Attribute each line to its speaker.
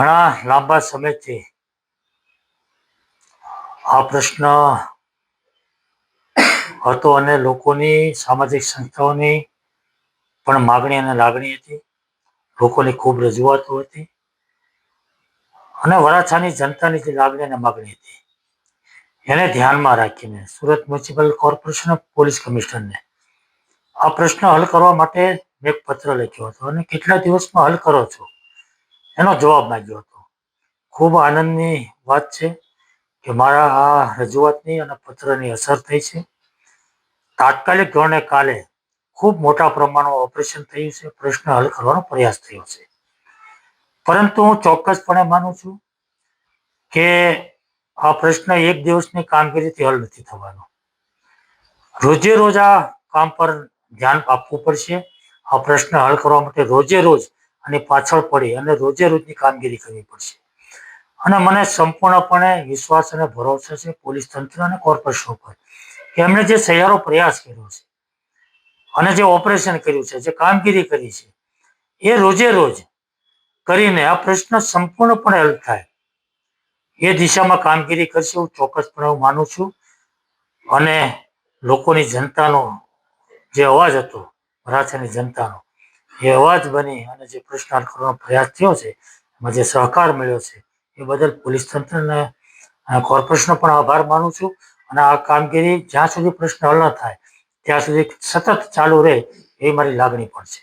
Speaker 1: ઘણા લાંબા સમયથી આ પ્રશ્ન હતો અને લોકોની સામાજિક સંસ્થાઓની પણ માગણી અને લાગણી હતી. લોકોની ખૂબ રજૂઆતો હતી અને વરાછાની જનતાની જે લાગણી અને માગણી હતી એને ધ્યાનમાં રાખીને સુરત મ્યુનિસિપલ કોર્પોરેશન પોલીસ કમિશનરને આ પ્રશ્ન હલ કરવા માટે મેં પત્ર લખ્યો હતો અને કેટલા દિવસમાં હલ કરો છો? એનો જવાબ માંગ્યો હતો. ખૂબ આનંદની વાત છે કે મારા આ રજૂઆતની અને પત્રની અસર થઈ છે. તાત્કાલિક ધોરણે કાલે ખૂબ મોટા પ્રમાણમાં ઓપરેશન થયું છે, પ્રશ્ન હલ કરવાનો પ્રયાસ થયો છે. પરંતુ હું ચોક્કસપણે માનું છું કે આ પ્રશ્ન એક દિવસની કામગીરીથી હલ નથી થવાનો. રોજે રોજ આ કામ પર ધ્યાન આપવું પડશે. આ પ્રશ્ન હલ કરવા માટે રોજે રોજ અને પાછળ પડી અને રોજે રોજની કામગીરી કરવી પડશે. અને મને સંપૂર્ણપણે વિશ્વાસ અને ભરોસો છે પોલીસ તંત્ર અને કોર્પોરેશન ઉપર કે એમણે જે સહિયારો પ્રયાસ કર્યો છે અને જે ઓપરેશન કર્યું છે, જે કામગીરી કરી છે, એ રોજે રોજ કરીને આ પ્રશ્ન સંપૂર્ણપણે હલ થાય. એ દિશામાં કામગીરી કરશે હું ચોક્કસપણે હું માનું છું. અને લોકોની જનતાનો જે અવાજ હતો વરાછાની જનતાનો એ અવાજ બની અને જે પ્રશ્ન હલ કરવાનો પ્રયાસ થયો છે, એમાં જે સહકાર મળ્યો છે, એ બદલ પોલીસ તંત્રને કોર્પોરેશનનો પણ આભાર માનું છું અને આ કામગીરી જ્યાં સુધી પ્રશ્ન હલ ન થાય, ત્યાં સુધી સતત ચાલુ રહે એ મારી લાગણી પણ છે.